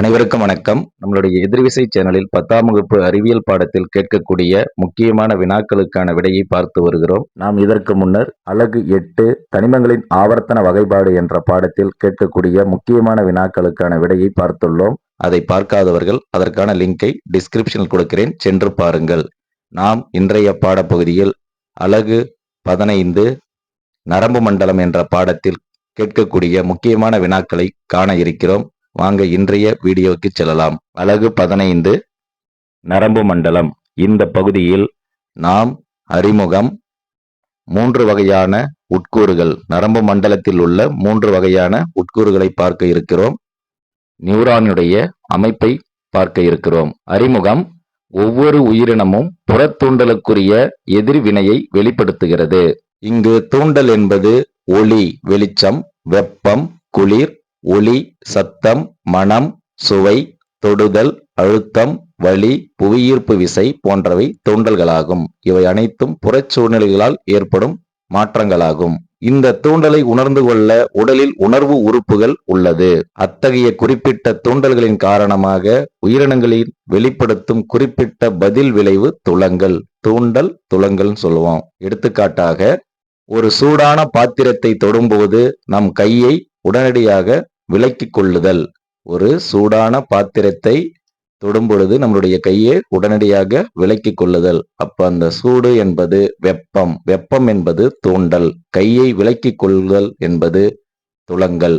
அனைவருக்கும் வணக்கம். நம்மளுடைய எதிர்விசை சேனலில் பத்தாம் வகுப்பு அறிவியல் பாடத்தில் கேட்கக்கூடிய முக்கியமான வினாக்களுக்கான விடையை பார்த்து வருகிறோம். நாம் இதற்கு முன்னர் அலகு எட்டு தனிமங்களின் ஆவர்த்தன வகைப்பாடு என்ற பாடத்தில் கேட்கக்கூடிய முக்கியமான வினாக்களுக்கான விடையை பார்த்துள்ளோம். அதை பார்க்காதவர்கள் அதற்கான லிங்கை டிஸ்கிரிப்ஷனில் கொடுக்கிறேன். சென்று பாருங்கள். நாம் இன்றைய பாடப்பகுதியில் அழகு பதினைந்து நரம்பு மண்டலம் என்ற பாடத்தில் கேட்கக்கூடிய முக்கியமான வினாக்களை காண இருக்கிறோம். வாங்க இன்றைய வீடியோக்கு செல்லலாம். அலகு பதினைந்து நரம்பு மண்டலம். இந்த பகுதியில் நாம் அறிமுகம் மூன்று வகையான உட்கூறுகள். நரம்பு மண்டலத்தில் உள்ள மூன்று வகையான உட்கூறுகளை பார்க்க இருக்கிறோம். நியூரானுடைய அமைப்பை பார்க்க இருக்கிறோம். அறிமுகம் ஒவ்வொரு உயிரினமும் புறத்தூண்டலுக்குரிய எதிர்வினையை வெளிப்படுத்துகிறது. இங்கு தூண்டல் என்பது ஒளி வெளிச்சம் வெப்பம் குளிர் ஒளி சத்தம் மனம் சுவை தொடுதல் அழுத்தம் வலி புவியீர்ப்பு விசை போன்றவை தூண்டல்களாகும். இவை அனைத்தும் புறச் சூழ்நிலைகளால் ஏற்படும் மாற்றங்களாகும். இந்த தூண்டலை உணர்ந்து கொள்ள உடலில் உணர்வு உறுப்புகள் உள்ளது. அத்தகைய குறிப்பிட்ட தூண்டல்களின் காரணமாக உயிரினங்களில் வெளிப்படுத்தும் குறிப்பிட்ட பதில் விளைவு துளங்கள் தூண்டல் துளங்கள்னு சொல்லுவோம். எடுத்துக்காட்டாக ஒரு சூடான பாத்திரத்தை தொடும்போது நம் கையை உடனடியாக விலக்கி கொள்ளுதல். ஒரு சூடான பாத்திரத்தை தொடும் பொழுது நம்மளுடைய கையை உடனடியாக விலக்கி கொள்ளுதல். அப்ப அந்த சூடு என்பது வெப்பம். வெப்பம் என்பது தூண்டல். கையை விலக்கி கொள்ளுதல் என்பது துளங்கள்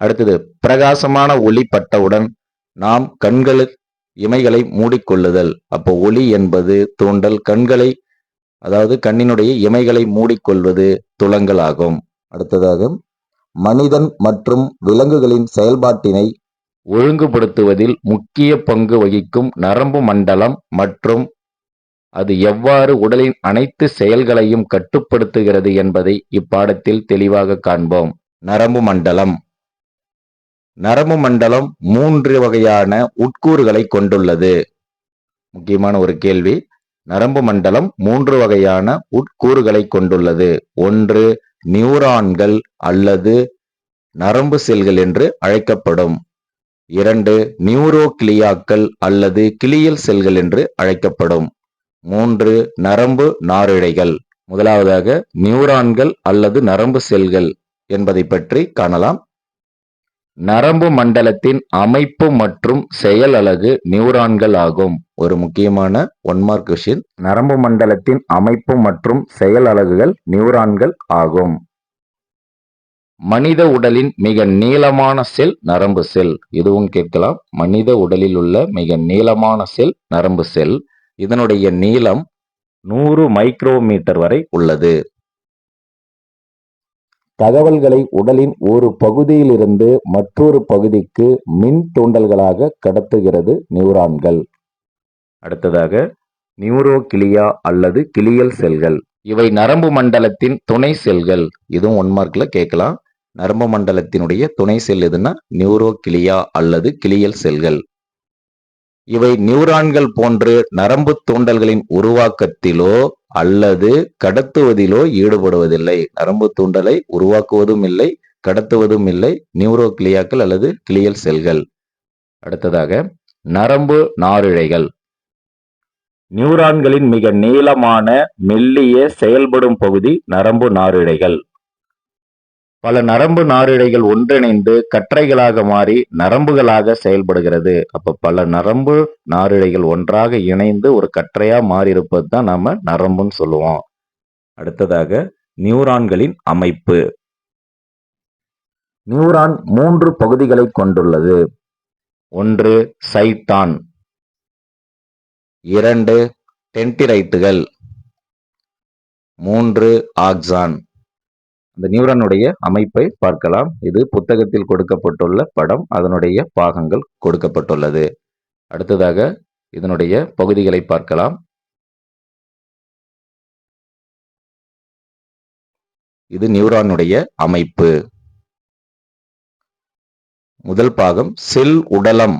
அடுத்தது பிரகாசமான ஒளி பட்டவுடன் நாம் கண்களு இமைகளை மூடிக்கொள்ளுதல். அப்போ ஒளி என்பது தூண்டல். கண்களை அதாவது கண்ணினுடைய இமைகளை மூடிக்கொள்வது துளங்களாகும் ஆகும் அடுத்ததாக மனிதன் மற்றும் விலங்குகளின் செயல்பாட்டினை ஒழுங்குபடுத்துவதில் முக்கிய பங்கு வகிக்கும் நரம்பு மண்டலம் மற்றும் அது எவ்வாறு உடலின் அனைத்து செயல்களையும் கட்டுப்படுத்துகிறது என்பதை இப்பாடத்தில் தெளிவாக காண்போம். நரம்பு மண்டலம். நரம்பு மண்டலம் மூன்று வகையான உட்கூறுகளை கொண்டுள்ளது. முக்கியமான ஒரு கேள்வி. நரம்பு மண்டலம் மூன்று வகையான உட்கூறுகளை கொண்டுள்ளது. ஒன்று நியூரான்கள் அல்லது நரம்பு செல்கள் என்று அழைக்கப்படும். இரண்டு நியூரோக்ளியாக்கள் அல்லது கிளியல் செல்கள் என்று அழைக்கப்படும். மூன்று நரம்பு நாரிழைகள். முதலாவதாக நியூரான்கள் அல்லது நரம்பு செல்கள் என்பதை பற்றி காணலாம். நரம்பு மண்டலத்தின் அமைப்பு மற்றும் செயல் அலகு நியூரான்கள் ஆகும். ஒரு முக்கியமான ஒன் மார்க் கொஷின் நரம்பு மண்டலத்தின் அமைப்பு மற்றும் செயல் அலகுகள் நியூரான்கள் ஆகும். மனித உடலின் மிக நீளமான செல் நரம்பு செல். இதுவும் கேட்கலாம். மனித உடலில் உள்ள மிக நீளமான செல் நரம்பு செல். இதனுடைய நீளம் நூறு மைக்ரோமீட்டர் வரை உள்ளது. தகவல்களை உடலின் ஒரு பகுதியிலிருந்து மற்றொரு பகுதிக்கு மின் தூண்டல்களாக கடத்துகிறது நியூரான்கள். அடுத்ததாக நியூரோகிளியா அல்லது கிளியல் செல்கள். இவை நரம்பு மண்டலத்தின் துணை செல்கள். இதுவும் ஒன் மார்க்ல கேட்கலாம். நரம்பு மண்டலத்தினுடைய துணை செல் எதுன்னா நியூரோகிளியா அல்லது கிளியல் செல்கள். இவை நியூரான்கள் போன்று நரம்பு தூண்டல்களின் உருவாக்கத்திலோ அல்லது கடத்துவதிலோ ஈடுபடுவதில்லை. நரம்பு தூண்டலை உருவாக்குவதும் இல்லை கடத்துவதும் இல்லை. நியூரோக்ளியாக்கள் அல்லது கிளியல் செல்கள். அடுத்ததாக நரம்பு நாரிழைகள். நியூரான்களின் மிக நீளமான மெல்லிய செயல்படும் பகுதி நரம்பு நாரிழைகள். பல நரம்பு நாரிழைகள் ஒன்றிணைந்து கற்றைகளாக மாறி நரம்புகளாக செயல்படுகிறது. அப்ப பல நரம்பு நாரிழைகள் ஒன்றாக இணைந்து ஒரு கற்றையா மாறி இருப்பது தான் நாம நரம்புன்னு சொல்லுவோம். அடுத்ததாக நியூரான்களின் அமைப்பு. நியூரான் மூன்று பகுதிகளை கொண்டுள்ளது. ஒன்று சைத்தான். இரண்டு டென்டிரைட்டுகள். மூன்று ஆக்சான் இந்த நியூரானுடைய அமைப்பை பார்க்கலாம். இது புத்தகத்தில் கொடுக்கப்பட்டுள்ள படம். அதனுடைய பாகங்கள் கொடுக்கப்பட்டுள்ளது. அடுத்ததாக இதனுடைய பகுதிகளை பார்க்கலாம். இது நியூரானுடைய அமைப்பு. முதல் பாகம் செல் உடலம்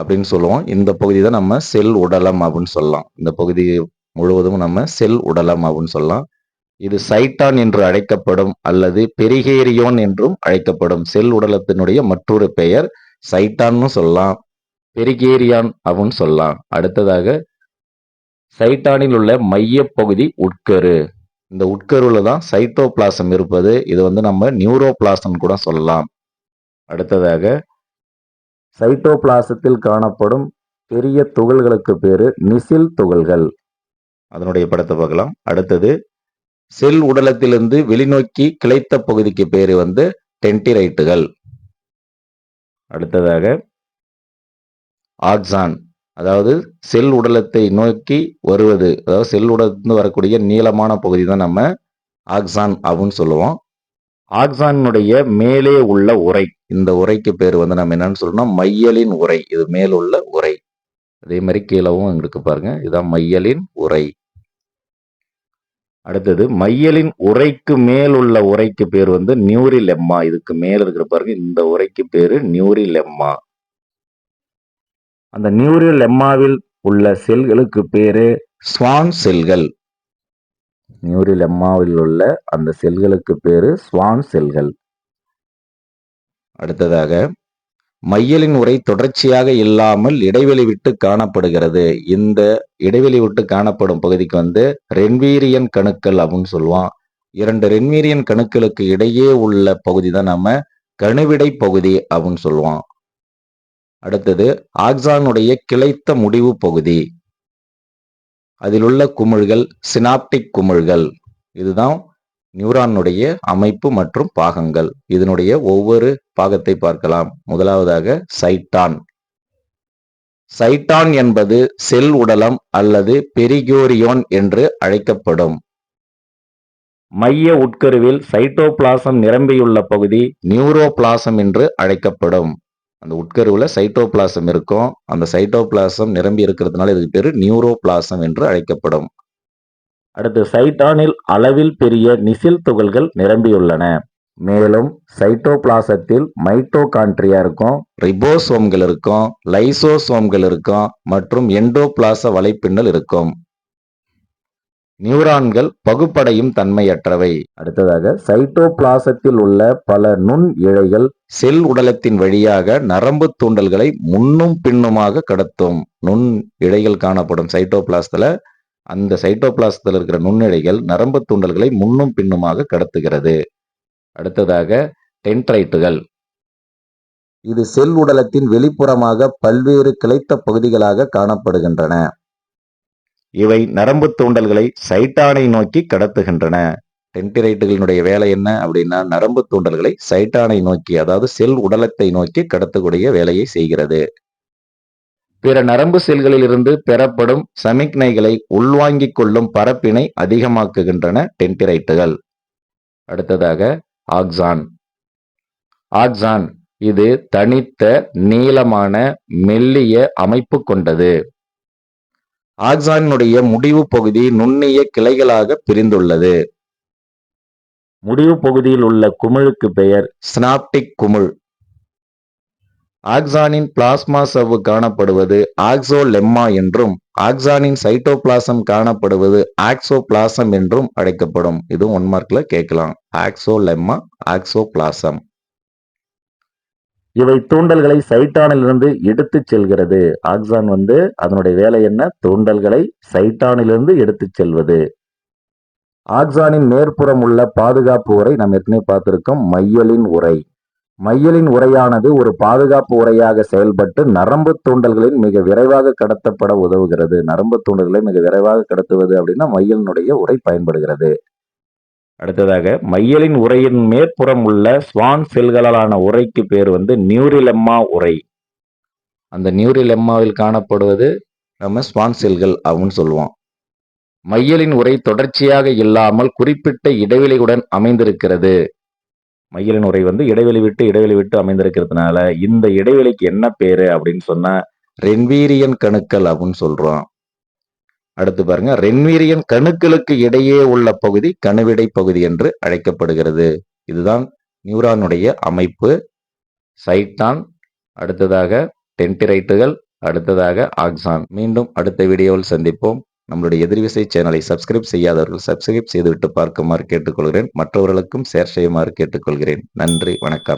அப்படின்னு சொல்லுவோம். இந்த பகுதி தான் நம்ம செல் உடலம் அப்படின்னு சொல்லலாம். இந்த பகுதி முழுவதும் நம்ம செல் உடலம் அப்படின்னு சொல்லலாம். இது சைட்டான் என்று அழைக்கப்படும் அல்லது பெரிகேரியோன் என்றும் அழைக்கப்படும். செல் உடலத்தினுடைய மற்றொரு பெயர் சைட்டான்னு சொல்லலாம். பெரிகேரியான் அவன் சொல்லலாம். அடுத்ததாக சைட்டானில் உள்ள மையப்பகுதி உட்கரு. இந்த உட்கருவில் தான் சைட்டோபிளாசம் இருப்பது. இது வந்து நம்ம நியூரோபிளாசம் கூட சொல்லலாம். அடுத்ததாக சைட்டோபிளாசத்தில் காணப்படும் பெரிய துகள்களுக்கு பேரு நிசில் துகள்கள். அதனுடைய படத்தை பார்க்கலாம். அடுத்தது செல் உடலத்திலிருந்து வெளிநோக்கி கிளைத்த பகுதிக்கு பேர் வந்து டென்டிரைட்டுகள். அடுத்ததாக ஆக்சான் அதாவது செல் உடலத்தை நோக்கி வருவது அதாவது செல் உடலத்திலிருந்து வரக்கூடிய நீளமான பகுதி தான் நம்ம ஆக்சான் அப்படின்னு சொல்லுவோம். ஆக்சானுடைய மேலே உள்ள உரை இந்த உரைக்கு பேர் வந்து நம்ம என்னன்னு சொல்லணும் மையலின் உரை இது மேலுள்ள உரை அதே மாதிரி கீழவும் இருக்கு பாருங்க. இதுதான் மையலின் உரை அடுத்தது மையலின் உரைக்கு மேல் உள்ள உரைக்கு பேர் வந்து நியூரிலெம்மா. இதுக்கு மேல இருக்கிற பாருங்க இந்த உரைக்கு பேரு நியூரிலெம்மா. அந்த நியூரிலெம்மாவில் உள்ள செல்களுக்கு பேரு ஸ்வான் செல்கள். நியூரிலெம்மாவில் உள்ள அந்த செல்களுக்கு பேரு ஸ்வான் செல்கள். அடுத்ததாக மையலின் உரை தொடர்ச்சியாக இல்லாமல் இடைவெளி விட்டு காணப்படுகிறது. இந்த இடைவெளி விட்டு காணப்படும் பகுதிக்கு வந்து ரென்வீரியன் கணுக்கள் அப்படின்னு சொல்லுவான். இரண்டு ரென்வீரியன் கணுக்களுக்கு இடையே உள்ள பகுதி தான் நம்ம கணுவிடை பகுதி அப்படின்னு சொல்லுவான். அடுத்தது ஆக்சானுடைய கிளைத்த முடிவு பகுதி. அதில் உள்ள குமிழ்கள் சினாப்டிக் குமிழ்கள். இதுதான் நியூரானுடைய அமைப்பு மற்றும் பாகங்கள். இதனுடைய ஒவ்வொரு பாகத்தை பார்க்கலாம். முதலாவதாக சைட்டான். சைட்டான் என்பது செல் உடலம் அல்லது பெரிகோரியோன் என்று அழைக்கப்படும். மைய உட்கருவில் சைட்டோபிளாசம் நிரம்பியுள்ள பகுதி நியூரோபிளாசம் என்று அழைக்கப்படும். அந்த உட்கருவில் சைட்டோபிளாசம் இருக்கும். அந்த சைட்டோபிளாசம் நிரம்பி இருக்கிறதுனால இதுக்கு பேர் நியூரோபிளாசம் என்று அழைக்கப்படும். அடுத்து சைட்டானில் அளவில் பெரிய நிசில் துகள்கள் நிரம்பியுள்ளன. மேலும் சைட்டோபிளாசத்தில் மைட்டோகான்ட்ரியா இருக்கும் ரிபோசோம்கள் இருக்கும் லைசோசோம்கள் இருக்கும் மற்றும் எண்டோபிளாச வலைப்பின்னல் இருக்கும். நியூரான்கள் பகுப்படையும் தன்மையற்றவை. அடுத்ததாக சைட்டோபிளாசத்தில் உள்ள பல நுண் இழைகள் செல் உடலத்தின் வழியாக நரம்பு தூண்டல்களை முன்னும் பின்னுமாக கடத்தும். நுண் இழைகள் காணப்படும் சைட்டோபிளாசத்துல அந்த சைட்டோபிளாசத்தில் இருக்கிற நுண்ணிழைகள் நரம்பு தூண்டல்களை முன்னும் பின்னுமாக கடத்துகிறது. அடுத்ததாக டென்ட்ரைட்டுகள். இது செல் உடலத்தின் வெளிப்புறமாக பல்வேறு கிளைத்த பகுதிகளாக காணப்படுகின்றன. இவை நரம்பு தூண்டல்களை சைட்டானை நோக்கி கடத்துகின்றன. டென்டிரைட்டுகளினுடைய வேலை என்ன அப்படின்னா நரம்பு தூண்டல்களை சைட்டானை நோக்கி அதாவது செல் உடலத்தை நோக்கி கடத்தக்கூடிய வேலையை செய்கிறது. பிற நரம்பு செல்களில் இருந்து பெறப்படும் சமிக்ஞைகளை உள்வாங்கிக் கொள்ளும் பரப்பினை அதிகமாக்குகின்றன டென்டிரைட்டுகள். அடுத்ததாக ஆக்சான் ஆக்சான் இது தனித்த நீளமான மெல்லிய அமைப்பு கொண்டது. ஆக்சானுடைய முடிவு பகுதி நுண்ணிய கிளைகளாக பிரிந்துள்ளது. முடிவு பகுதியில் உள்ள குமிழுக்கு பெயர் ஸ்னாப்டிக் குமிழ். ஆக்சானின் பிளாஸ்மா சவ்வு காணப்படுவது ஆக்சோலெம்மா என்றும் ஆக்சானின் சைட்டோபிளாசம் காணப்படுவது ஆக்சோபிளாசம் என்றும் அழைக்கப்படும். இதுவும் ஒன் மார்க்ல கேட்கலாம். Axolemma axoplasm. இவை தூண்டல்களை சைட்டானிலிருந்து எடுத்துச் செல்கிறது. ஆக்சான் வந்து அதனுடைய வேலை என்ன? தூண்டல்களை சைட்டானிலிருந்து எடுத்துச் செல்வது. ஆக்சானின் மேற்புறம் உள்ள பாதுகாப்பு உரை நாம் ஏற்கனவே பார்த்திருக்கோம். மையலின் உரை. மையலின் உரையானது ஒரு பாதுகாப்பு உரையாக செயல்பட்டு நரம்பு தூண்டல்களின் மிக விரைவாக கடத்தப்பட உதவுகிறது. நரம்பு தூண்டல்களை மிக விரைவாக கடத்துவது அப்படின்னா மையலினுடைய உரை பயன்படுகிறது. அடுத்ததாக மையலின் உரையின் மேற்புறம் உள்ள ஸ்வான் செல்களாலான உரைக்கு பேர் வந்து நியூரிலெம்மா உரை. அந்த நியூரிலெம்மாவில் காணப்படுவது நம்ம ஸ்வான் செல்கள் அப்படின்னு சொல்லுவோம். மையலின் உரை தொடர்ச்சியாக இல்லாமல் குறிப்பிட்ட இடைவெளியுடன் அமைந்திருக்கிறது. மயிலின் உரை வந்து இடைவெளி விட்டு இடைவெளி விட்டு அமைந்திருக்கிறதுனால இந்த இடைவெளிக்கு என்ன பேரு அப்படின்னு சொன்னா ரென்வீரியன் கணுக்கள் அப்படின்னு சொல்றோம். அடுத்து பாருங்க ரென்வீரியன் கணுக்களுக்கு இடையே உள்ள பகுதி கணுவிடை பகுதி என்று அழைக்கப்படுகிறது. இதுதான் நியூரானுடைய அமைப்பு. சைட்டான் அடுத்ததாக டென்டிரைட்டுகள் அடுத்ததாக ஆக்சான் மீண்டும் அடுத்த வீடியோவில் சந்திப்போம். நம்மளுடைய எதிர்விசை சேனலை சப்ஸ்கிரைப் செய்யாதவர்கள் சப்ஸ்கிரைப் செய்துவிட்டு பார்க்குமாறு கேட்டுக்கொள்கிறேன். மற்றவர்களுக்கும் ஷேர் செய்யுமாறு கேட்டுக்கொள்கிறேன். நன்றி வணக்கம்.